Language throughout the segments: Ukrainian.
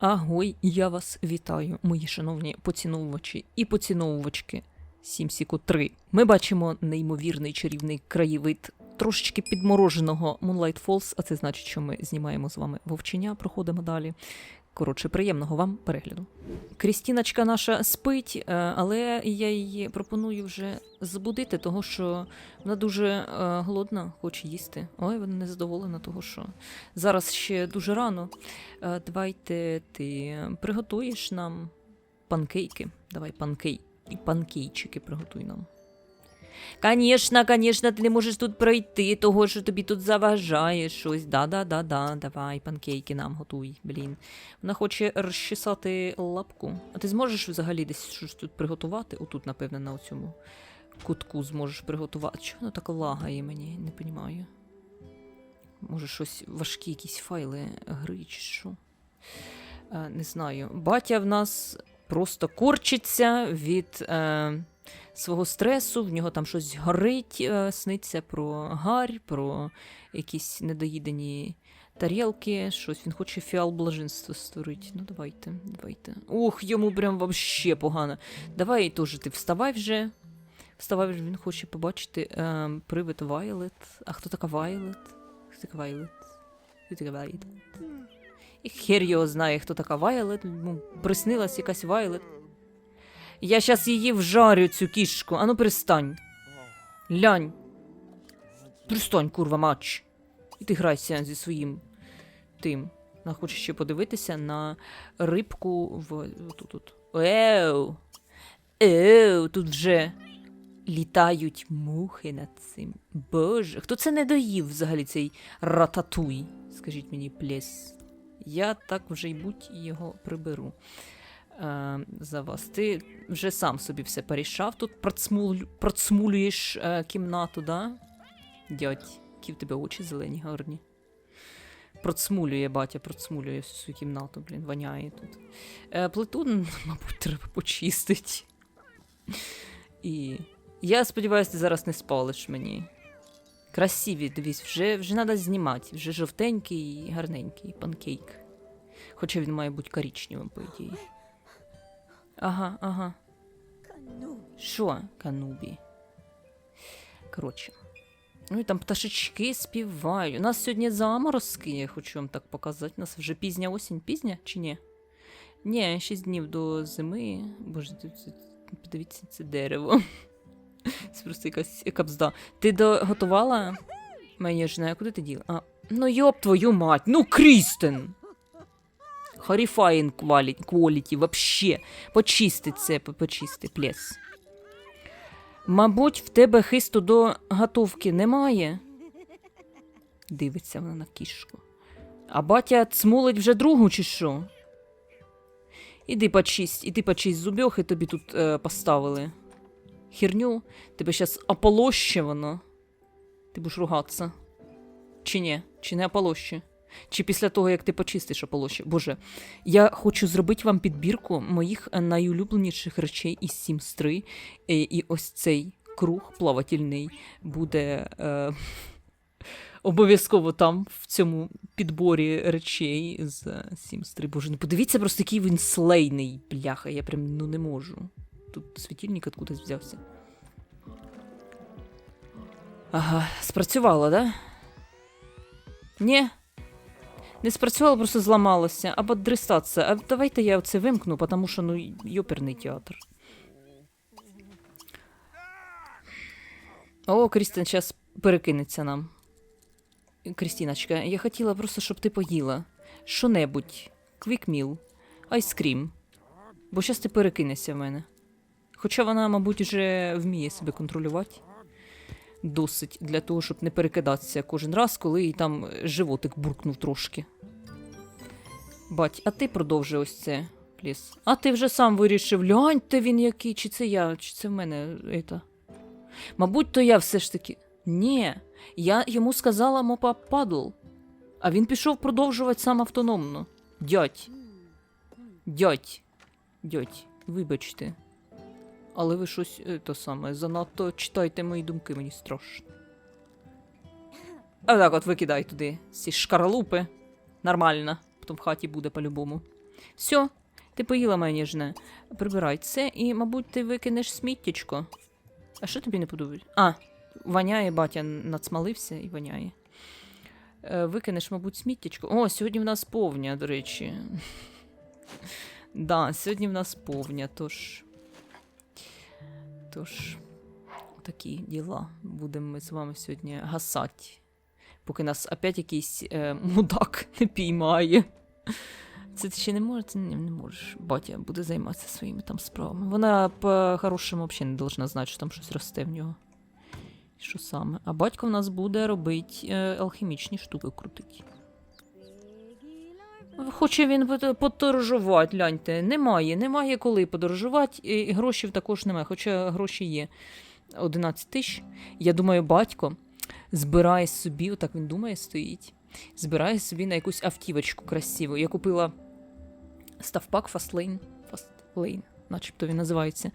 Агой, я вас вітаю, мої шановні поціновувачі і поціновувачки Сімсіку 3. Ми бачимо неймовірний чарівний краєвид трошечки підмороженого Moonlight Falls, а це значить, що ми знімаємо з вами вовчення, проходимо далі. Коротше, приємного вам перегляду. Крістіночка наша спить, е, але я її пропоную вже збудити, того що вона дуже е, голодна, хоче їсти. Ой, вона незадоволена, того що зараз ще дуже рано. Е, Давайте ти приготуєш нам панкейки. Давай панкей... і панкейчики приготуй нам. Конечно, конечно, ти не можеш тут пройти, того що тобі тут заважає щось. Да-да-да-да, давай, панкейки нам готуй, блін. Вона хоче розчесати лапку. А ти зможеш взагалі десь щось тут приготувати? Отут, напевне, на цьому кутку зможеш приготувати. Чого воно так лагає мені? Не розумію. Може, щось важкі якісь файли гри чи що. Е, не знаю. Батя в нас просто корчиться від е, свого стресу, в нього там щось горить, е, сниться про гарь, про якісь недоїдені тарілки, щось він хоче фіал блаженства створити. Ну, давайте, давайте. Ух, йому прям вообще погано. Давай теж ти вставай вже. Вставай вже, він хоче побачити е, привид Вайлет. А хто така Вайлет? Хто така Вайлет? Хто така Вайлет? І хер його знає, хто така Вайлет. Приснилась якась Вайлет. Я щас її вжарю, цю кішку. Ану, перестань. Лянь. Перестань, курва, матч. І ти грайся зі своїм тим. Вона хоче ще подивитися на рибку в. Тут, тут. Еу. Еу, тут вже літають мухи над цим. Боже, хто це не доїв взагалі цей рататуй? Скажіть мені, плес. Я так вже й будь його приберу е, за вас. Ти вже сам собі все порішав. Тут процмулю, процмулюєш е, кімнату, да? Дядь, які в тебе очі зелені, гарні. Процмулює батя, процмулює всю свою кімнату, блін, воняє тут. Е, плиту, мабуть, треба почистити. І я сподіваюся, ти зараз не спалиш мені. Красиві, дивись, вже, вже треба знімати. Вже жовтенький і гарненький панкейк. Хоча він має бути коричневим, по ідеї. Ага, ага. Що, канубі? Коротше. Ну і там пташечки співають. У нас сьогодні заморозки, я хочу вам так показати. У нас вже пізня осінь, пізня чи ні? Ні, 6 днів до зими. Боже, подивіться, це дерево. Це просто якась капзда. Ти доготувала? Мені ж знаю, куди ти діла? А, ну йоп твою мать, ну Крістен! Horrifying quality, вообще. Почисти це, по- почисти, плес. Мабуть, в тебе хисту до готовки немає. Дивиться вона на кішку. А батя цмулить вже другу, чи що? Іди почисть, іди почисть зубьохи тобі тут е, поставили. Херню, тебе щас ополоще воно. Ти будеш ругатися. Чи ні? Чи не ополоще? Чи після того, як ти почистиш ополоще? Боже, я хочу зробити вам підбірку моїх е, найулюбленіших речей із Sims 3. І, і ось цей круг плавательний буде е, обов'язково там, в цьому підборі речей з е, Sims 3. Боже, ну подивіться просто, який він слейний, бляха, я прям ну не можу. Тут світильник откудись взявся. Ага, спрацювало, да? Ні. Не спрацювало, просто зламалося. Або дрестаться. А давайте я це вимкну, тому що ну йоперний театр. О, Крістін зараз перекинеться нам. Крістіночка, я хотіла просто, щоб ти поїла. Що-небудь. Квікміл, айскрім. Бо зараз ти перекинешся в мене. Хоча вона, мабуть, вже вміє себе контролювати. Досить для того, щоб не перекидатися кожен раз, коли їй там животик буркнув трошки. Бать, а ти продовжуй ось це, пліс. А ти вже сам вирішив, гляньте він який, чи це я, чи це в мене. Это. Мабуть, то я все ж таки. Ні, я йому сказала мопа падл, а він пішов продовжувати сам автономно. Дядь. Дядь. Дядь, вибачте. Але ви щось е, то саме, занадто читайте мої думки, мені страшно. А так от викидай туди ці шкарлупи. Нормально, потім в хаті буде по-любому. Все, ти поїла моє ніжне. Прибирай це і, мабуть, ти викинеш сміттячко. А що тобі не подобається? А, воняє, батя нацмалився і воняє. Е, викинеш, мабуть, сміттячко. О, сьогодні в нас повня, до речі. да, сьогодні в нас повня, тож. Тож, такі діла. Будемо ми з вами сьогодні гасати. Поки нас опять якийсь е, мудак не піймає. Це ти ще не можеш? Не, не можеш. Батя буде займатися своїми там справами. Вона по-хорошому взагалі не должна знати, що там щось росте в нього. Що саме? А батько в нас буде робити е, алхімічні штуки крутить. Хоче він подорожувати, гляньте. Немає, немає коли подорожувати, і грошей також немає, хоча гроші є. 11 тисяч. Я думаю, батько збирає собі, отак він думає, стоїть. Збирає собі на якусь автівочку красиву. Я купила ставпак Fastlane. Fastlane, начебто він називається.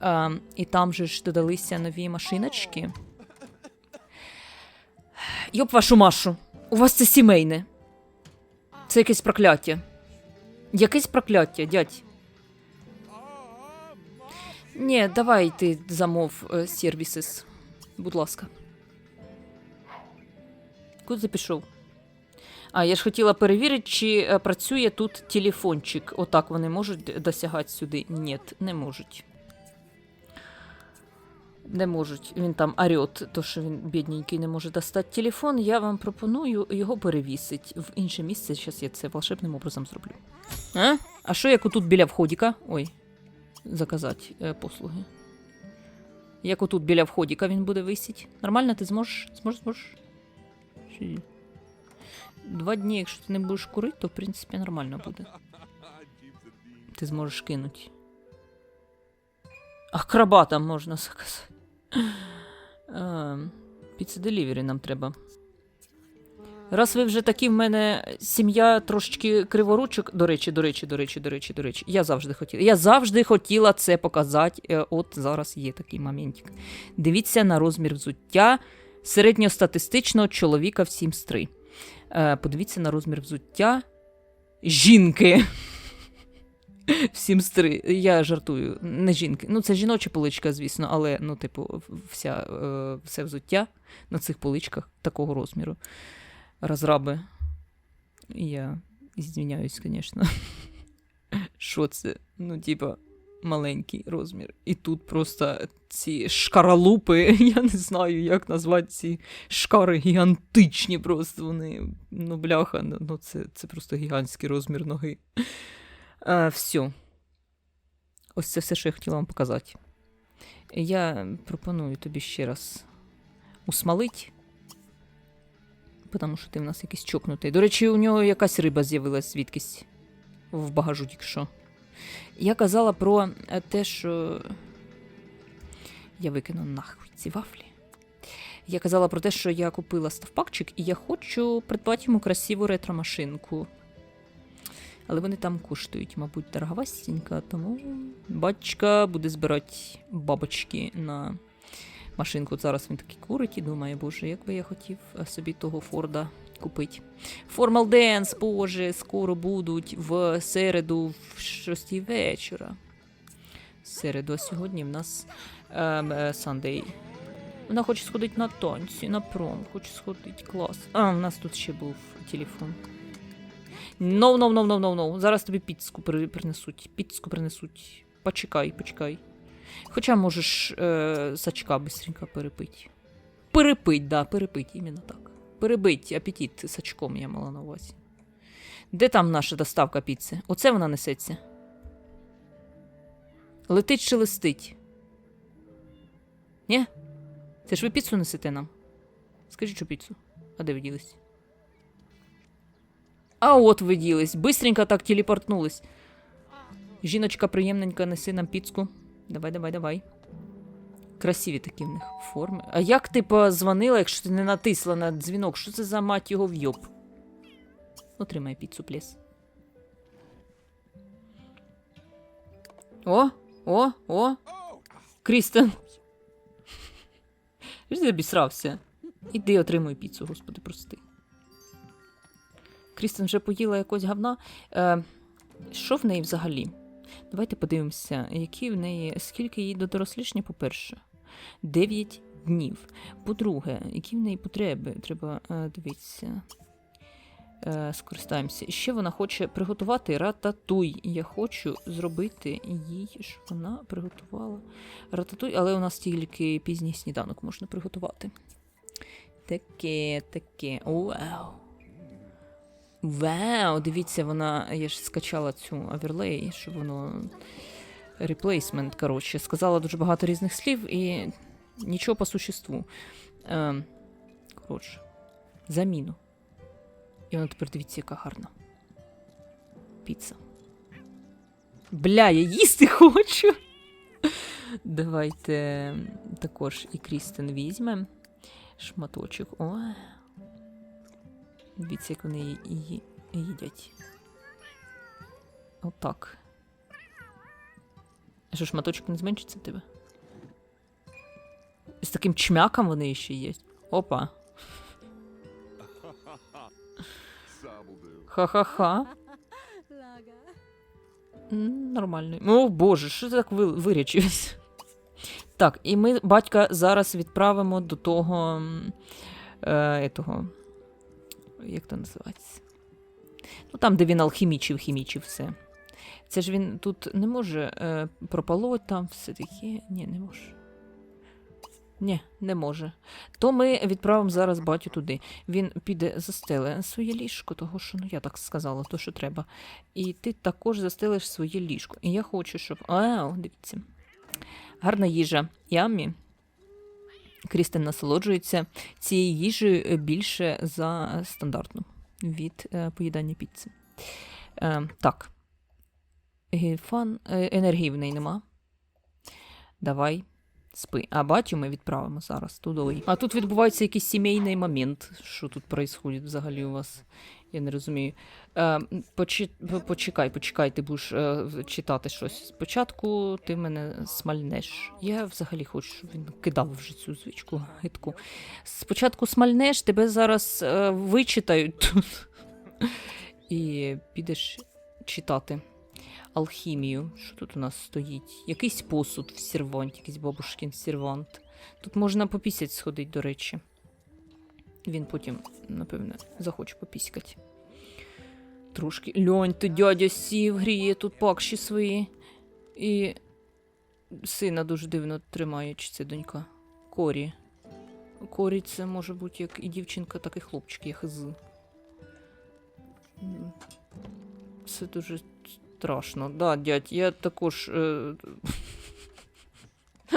А, і там же ж додалися нові машиночки. Йоп вашу машу. У вас це сімейне. Це якесь прокляття. Якесь прокляття, дядь. Ні, давай ти замов е, сервісис. Будь ласка. Куди ти пішов? А, я ж хотіла перевірити, чи е, працює тут телефончик. Отак вони можуть досягати сюди. Ні, не можуть. Не можуть. Він там орет, то що він бідненький не може достати телефон. Я вам пропоную його перевісити в інше місце. Зараз я це волшебним образом зроблю. А? А що як отут біля входіка? Ой, заказати е, послуги. Як отут біля входіка він буде висіти? Нормально, ти зможеш? Зможеш, зможеш? Два дні, якщо ти не будеш курити, то в принципі нормально буде. Ти зможеш кинути. Ах, крабата можна заказати. Піца делівері нам треба. Раз ви вже такі в мене сім'я трошечки криворучок. До речі, до речі, до речі, до речі, до речі. Я завжди хотіла. Я завжди хотіла це показати. Е, От зараз є такий моментик. Дивіться на розмір взуття середньостатистичного чоловіка в 7-3. Е, Подивіться на розмір взуття жінки. В 7-3. Я жартую, не жінки. Ну, це жіноча поличка, звісно, але, ну, типу, вся, е, все взуття на цих поличках такого розміру. Розраби. Я звиняюсь, звісно. Що це? Ну, типа, маленький розмір. І тут просто ці шкаралупи, я не знаю, як назвати ці шкари гігантичні просто вони. Ну, бляха, ну це, це просто гігантський розмір ноги. А, все. Ось це все, що я хотіла вам показати. Я пропоную тобі ще раз усмалить. Тому що ти в нас якийсь чокнутий. До речі, у нього якась риба з'явилась звідкись в багажу тільки. Я казала про е, те, що. Я викину нахуй ці вафлі. Я казала про те, що я купила ставпакчик, і я хочу придбати йому красиву ретро-машинку. Але вони там коштують, мабуть, дороговастенько, тому батька буде збирати бабочки на машинку. Зараз він такий курить і думає, боже, як би я хотів е, собі того Форда купити. Формал Денс, боже, скоро будуть в середу в 6 вечора. Середу, а сьогодні в нас ем, е, Сандей. Вона хоче сходити на танці, на пром, хоче сходити, клас. А, в нас тут ще був телефон. No, no, no, no, no, no. Зараз тобі піцку при- принесуть. Піцку принесуть. Почекай, почекай. Хоча можеш е, сачка быстренько перепить. Перепить, да, перепить, іменно так. Перебить апетит сачком, я мала на увазі. Де там наша доставка піци? Оце вона несеться. Летить чи листить? Ні? Це ж ви піцу несете нам? Скажіть, що піцу? А де ви ділись? А от ви ділись. Бистренько так телепортнулись. Жіночка приємненька, неси нам піцку. Давай, давай, давай. Красиві такі в них форми. А як ти позвонила, якщо ти не натисла на дзвінок? Що це за мать його вйоб? Отримай піцу, пліс. О, о, о. Крістен. Ти обісрався. Іди отримуй піцу, господи, прости. Крістен вже поїла якось говна. Е, Що в неї взагалі? Давайте подивимося, які в неї, скільки їй до дорослішня, по-перше. 9 днів. По-друге, які в неї потреби? Треба е, дивитися. Е, скористаємося. І ще вона хоче приготувати рататуй. Я хочу зробити їй, щоб вона приготувала рататуй, але у нас тільки пізній сніданок можна приготувати. Таке, таке. Вау. Вау! Дивіться, вона. Я ж скачала цю оверлей, щоб воно. Реплейсмент, коротше. Сказала дуже багато різних слів і нічого по существу. Ем, коротше, заміну. І вона тепер дивіться, яка гарна. Піца. Бля, я їсти хочу. Давайте також і Крістен візьмемо шматочок. О. Дивіться, як вони її їдять. Отак. А що, шматочок не зменшиться в тебе? З таким чмяком вони ще є. Опа. Ха-ха-ха. М, Нормально. О, боже, що ти так ви- вирячився? Так, і ми батька зараз відправимо до того. Е, етого, як то називається? Ну, там, де він алхімічив, хімічив все. Це ж він тут не може е, пропалувати там все таке. Ні, не може. Ні, не може. То ми відправимо зараз батю туди. Він піде застеле своє ліжко, того що ну я так сказала, то що треба. І ти також застелиш своє ліжко. І я хочу, щоб. А, дивіться. Гарна їжа. Ямі. Крістен насолоджується цією їжею е, більше за стандартну від е, поїдання піци. Е, так. Фан, енергії в неї нема. Давай, спи. А батю ми відправимо зараз туди. А тут відбувається якийсь сімейний момент. Що тут відбувається взагалі у вас? Я не розумію. Е, почи, почекай, почекай, ти будеш е, читати щось. Спочатку ти мене смальнеш. Я взагалі хочу, щоб він кидав вже цю звичку гидку. Спочатку смальнеш, тебе зараз е, вичитають тут. І підеш читати алхімію. Що тут у нас стоїть? Якийсь посуд в серванті, якийсь бабушкин сервант. Тут можна попісять сходити, до речі. Він потім, напевне, захоче попіськати. Трошки. Льонь, то дядя сів, гріє тут пакші свої. І сина дуже дивно тримає, чи це донька. Корі. Корі це може бути як і дівчинка, так і хлопчик, я хз. Це дуже страшно. Да, дядь, я також. Е...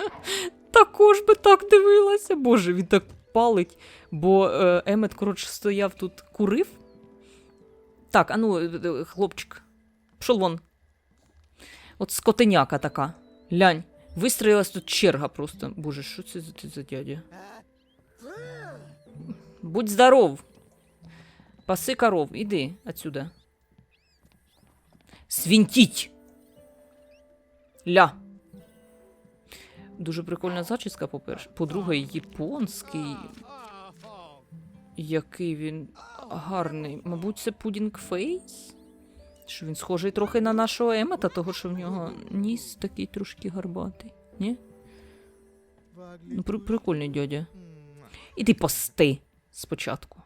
також би так дивилася. Боже, він так палить. Бо е, Емет, коротше, стояв тут, курив. Так, а ну, е, е, хлопчик, пішов вон. От скотиняка така. Лянь, вистроїлась тут черга просто. Боже, що це за, за дядя? Будь здоров. Паси коров, іди отсюда. Свінтіть! Ля. Дуже прикольна зачіска, по-перше. По-друге, японський. Який він гарний. Мабуть, це пудінг фейс? Що він схожий трохи на нашого Емета, того що в нього ніс такий трошки гарбатий. Ні? Ну, при- прикольний дядя. Іди пости спочатку.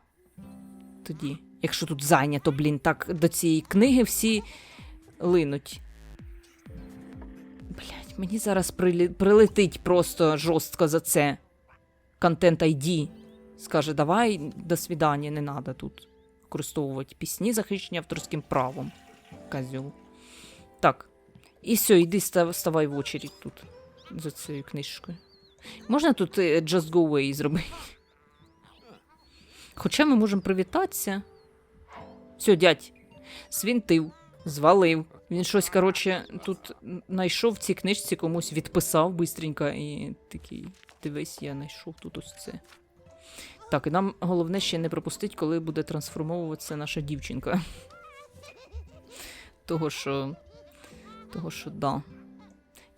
Тоді. Якщо тут зайнято, блін, так до цієї книги всі линуть. Блять, мені зараз прилетить просто жорстко за це. Контент ID. Скаже, давай до свідання, не треба тут використовувати пісні, захищені авторським правом. Козьол. Так. І все, йди став, ставай в очередь тут за цією книжкою. Можна тут е, Just Go Away зробити? Хоча ми можемо привітатися. Все, дядь, свінтив, звалив. Він щось, коротше, тут знайшов в цій книжці, комусь відписав бистренько і такий. Дивись, я знайшов тут ось це. Так, і нам головне ще не пропустити, коли буде трансформовуватися наша дівчинка. Того, що. Того, що да.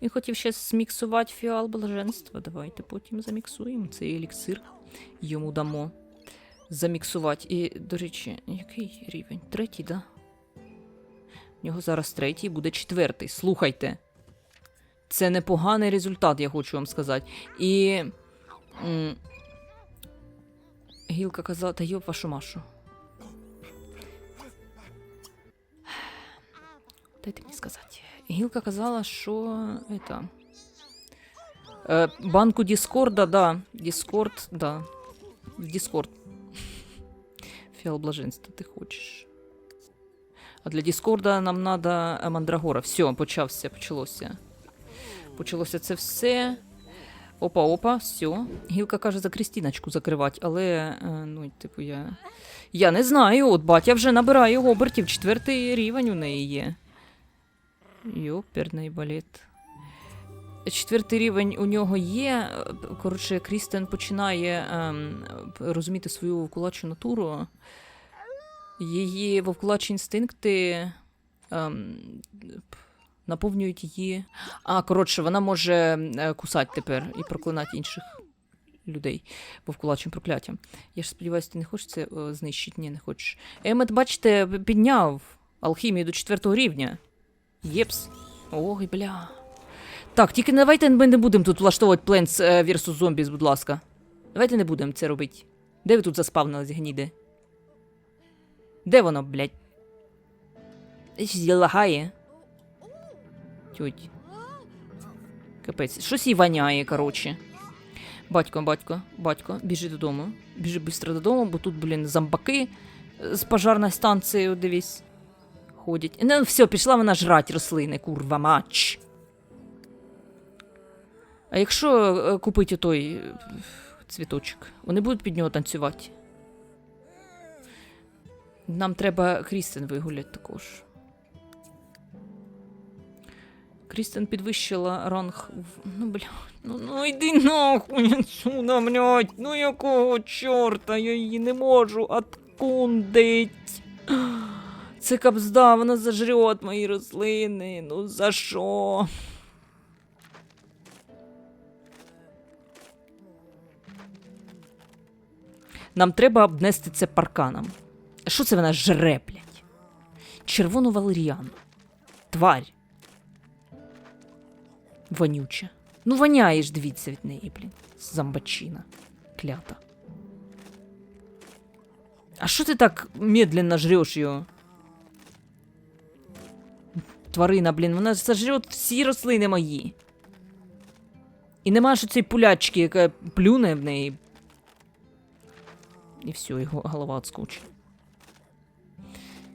Він хотів ще зміксувати фіал блаженства. Давайте потім заміксуємо цей еліксир. Йому дамо заміксувати. І, до речі, який рівень? Третій, да? Нього зараз третій, буде четвертий. Слухайте. Це непоганий результат, я хочу вам сказати. І. Гілка казала, та йоп вашу машу. Дайте мені сказати. Гілка казала, що это, е, банку Діскорда, да. Діскорд, да. Діскорд. Фіал блаженства ти хочеш. А для Діскорда нам треба Мандрагора. Все, почався, почалося. Почалося це все. Опа, опа, все. Гілка каже за Крістіночку закривати, але, е, ну, типу, я. Я не знаю, от батя вже набирає обертів, четвертий рівень у неї є. Йоперний балет. Четвертий рівень у нього є. Коротше, Крістен починає ем, розуміти свою вовкулачу натуру. Її вовкулачі інстинкти ем, наповнюють її. А, коротше, вона може е, кусати тепер і проклинати інших людей вовкулачим прокляттям. Я ж сподіваюся, ти не хочеш це е, знищити? Ні, не хочеш. Емет, бачите, підняв алхімію до четвертого рівня. Єпс. Ой, бля. Так, тільки давайте ми не будемо тут влаштовувати Plants е, vs. Zombies, будь ласка. Давайте не будемо це робити. Де ви тут заспавнились, гніди? Де воно, блядь? Лагає. Тють. Капець. Щось їй воняє, коротше. Батько, батько, батько, біжи додому. Біжи швидко додому, бо тут, блін, зомбаки з пожарної станції, дивись, ходять. Ну, все, пішла вона жрать рослини, курва, мач. А якщо е, купити той е, цвіточок, вони будуть під нього танцювати. Нам треба Крістен вигуляти також. Крістен підвищила ранг. в- Ну, бля, ну, ну йди нахуй отсюда, блядь. Ну якого чорта, я її не можу откундить. Це кабзда, вона зажрет мої рослини. Ну за що? Нам треба обнести це парканом. Що це вона жре, блядь? Червону валеріану. Тварь. Вонюча. Ну, воняєш, дивіться від неї, блін. Зомбачина. Клята. А що ти так медленно жреш його? Тварина, блін, вона сожрет всі рослини мої. І нема ж цієї пулячки, яка плюне в неї. І все, його голова отскочить.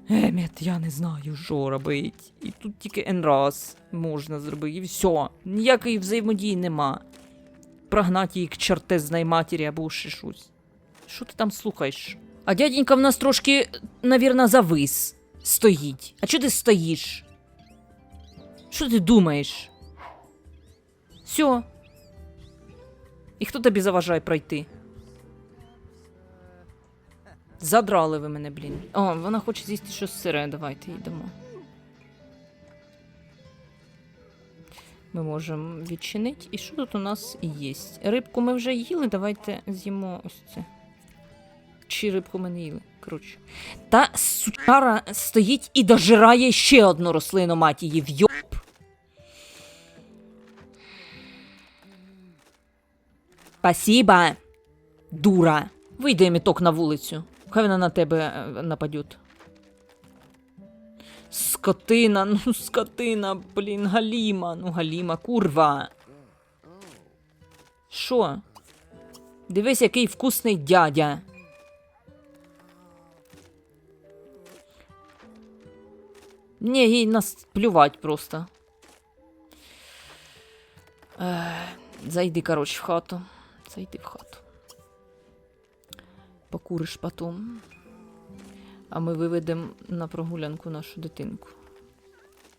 Емет, я не знаю, що робить. І тут тільки N раз можна зробити, і все. Ніякої взаємодії нема. Прогнати її к чертезної матері або ще щось. Що ти там слухаєш? А дяденька в нас трошки, навірно, завис. Стоїть. А чого ти стоїш? Що ти думаєш? Все. І хто тобі заважає пройти? Задрали ви мене, блін. О, вона хоче з'їсти щось сире. Давайте йдемо. Ми можемо відчинити. І що тут у нас є? Рибку ми вже їли, давайте з'їмо ось це. Чи рибку ми не їли? Коротше. Та сучара стоїть і дожирає ще одну рослину, мать її, вйоб. Спасибо, дура. Вийди міток на вулицю. Хай вона на тебе е, нападет. Скотина, ну скотина, блін, Галіма, ну Галіма, курва. Що? Дивись, який вкусний дядя. Ні, їй нас плювать просто. Е, зайди, коротше, в хату. Зайди в хату. Покуриш потом. А ми виведемо на прогулянку нашу дитинку.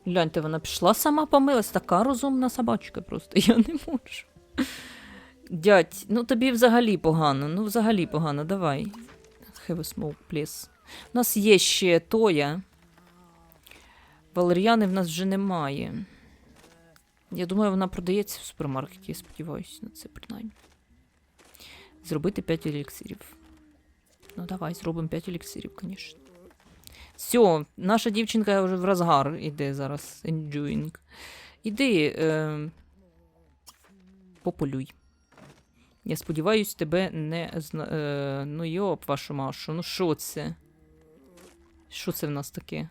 Гляньте, вона пішла сама помилась, така розумна собачка просто. Я не можу. Дядь, ну тобі взагалі погано, ну взагалі погано, давай. Have a smoke, please. У нас є ще Тоя. Валеріани в нас вже немає. Я думаю, вона продається в супермаркеті, я сподіваюся на це принаймні. Зробити 5 еліксирів. Ну, давай, зробимо 5 еліксирів, звісно. Все, наша дівчинка вже в розгар іде зараз. Enjoying. Іди, е, пополюй. Я сподіваюсь, тебе не зна... Е, ну йоп, вашу машу, ну що це? Що це в нас таке?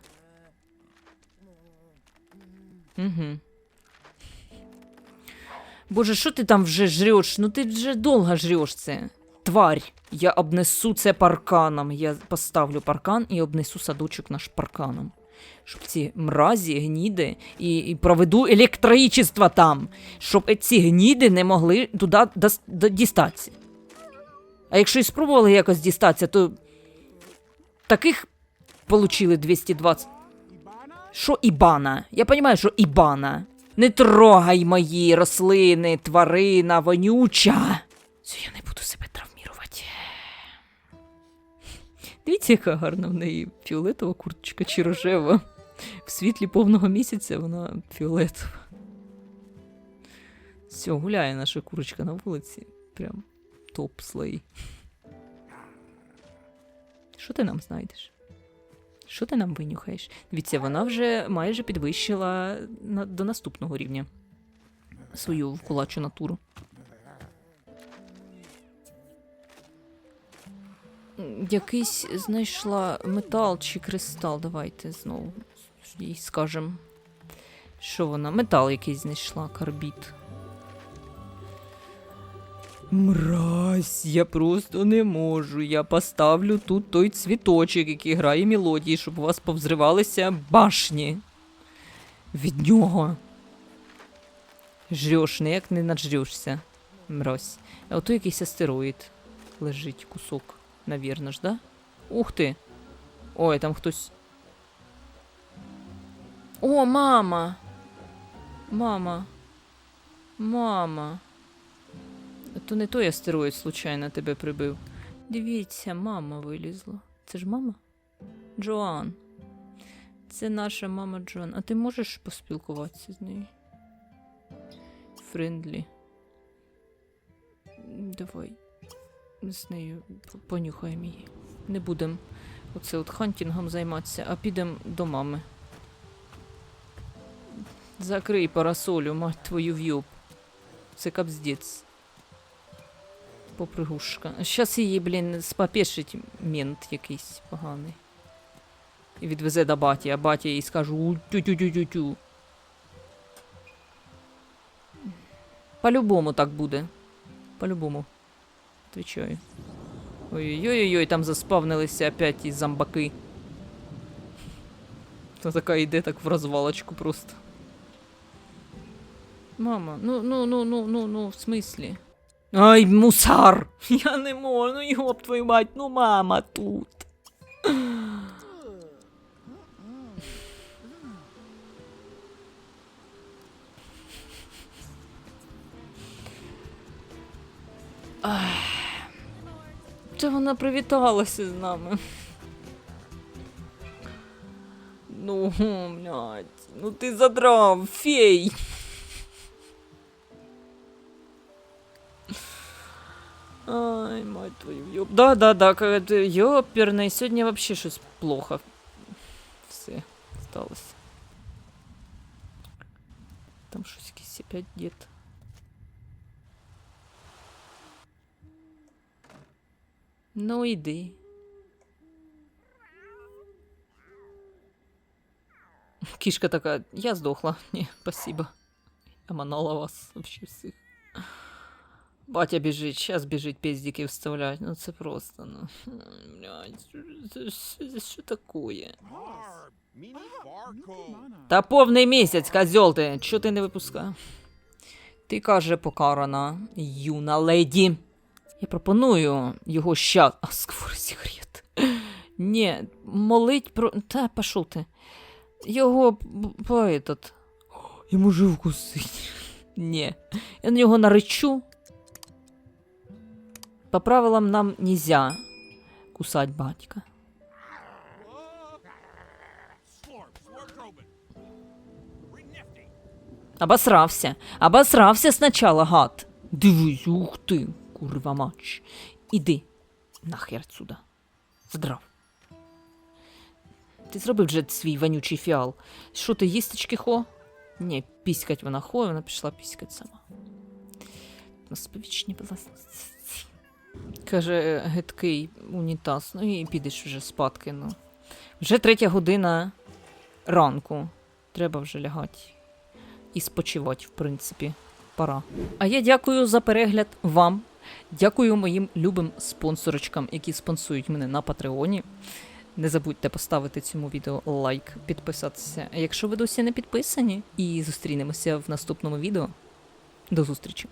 Угу. Боже, що ти там вже жреш? Ну ти вже довго жреш це. Тварь, я обнесу це парканом. Я поставлю паркан і обнесу садочок наш парканом. Щоб ці мразі, гніди і, і проведу електричество там, щоб ці гніди не могли туди дістатися. А якщо і спробували якось дістатися, то таких получили 220. Що ібана? Я розумію, що ібана. Не трогай мої рослини, тварина, вонюча. Все, я Дивіться, яка гарна в неї фіолетова курточка чи рожева. В світлі повного місяця вона фіолетова. Все, гуляє наша курочка на вулиці. Прям топ слей. Що ти нам знайдеш? Що ти нам винюхаєш? Дивіться, вона вже майже підвищила на, до наступного рівня свою вкулачу натуру. Якийсь знайшла метал чи кристал. Давайте знову їй скажемо. Що вона? Метал якийсь знайшла, карбід. Мразь, я просто не можу. Я поставлю тут той цвіточок, який грає мелодії, щоб у вас повзривалися башні. Від нього. Жреш, ніяк не наджрешся. Мразь. А ото якийсь астероїд лежить кусок, навірно ж, да? Ух ти. Ой, там хтось. О, мама. Мама. Мама. То не той астероїд случайно тебе прибив. Дивіться, мама вилізла. Це ж мама? Джоан. Це наша мама Джоан. А ти можеш поспілкуватися з нею? Френдлі. Давай. З нею понюхаємо її. Не будемо оце от хантінгом займатися, а підемо до мами. Закрий парасолю, мать твою в'юб. Це капздець. Попригушка. Щас її, блін, спапешить мент якийсь поганий. І відвезе до баті, а батя їй скаже у тю-тю-тю-тю-тю. По-любому так буде. По-любому. Отвечаю. Ой-ой-ой, там заспавнилися опять ті зомбаки. То така йде так в розвалочку просто. Мама, ну, ну, ну, ну, ну, ну, в смислі? Ай, мусар! Я не можу, ну йоп твою мать, ну мама тут. Ах Це вона привіталася з нами. Ну, блядь, ну ти задрав, фей. Ай, мать твою, ёп. Да, да, да, как ёперный. Сегодня вообще щось плохо. Все, сталося. Там щось якийсь опять дід. Ну, іди. Кішка така, я здохла. Ні, спасибо. Я манала вас вообще всіх. Батя біжить, зараз біжить піздики вставлять. Ну це просто, ну. Блядь, це, що такое? Та повний місяць, козьол ти, чого ти не випускав? Ти каже покарана, юна леді. Я пропоную його щас. А, сквор. Ні, молить про. Та, пішов ти. Його по этот. Я можу вкусити. Ні. Я на нього наречу. По правилам нам нельзя кусать батька. Обосрався. Обосрався спочатку, гад. Дивись, ух ти, курва мач. Іди нахер отсюда. Здрав. Ти зробив вже свій вонючий фіал. Що ти їстечки хо? Ні, піськать вона хо, вона пішла піськать сама. На сповічні була. Каже, гидкий унітаз, ну і підеш вже спадки, ну. Вже третя година ранку. Треба вже лягати. І спочивати, в принципі, пора. А я дякую за перегляд вам. Дякую моїм любим спонсорочкам, які спонсують мене на Патреоні. Не забудьте поставити цьому відео лайк, підписатися. Якщо ви досі не підписані, і зустрінемося в наступному відео. До зустрічі!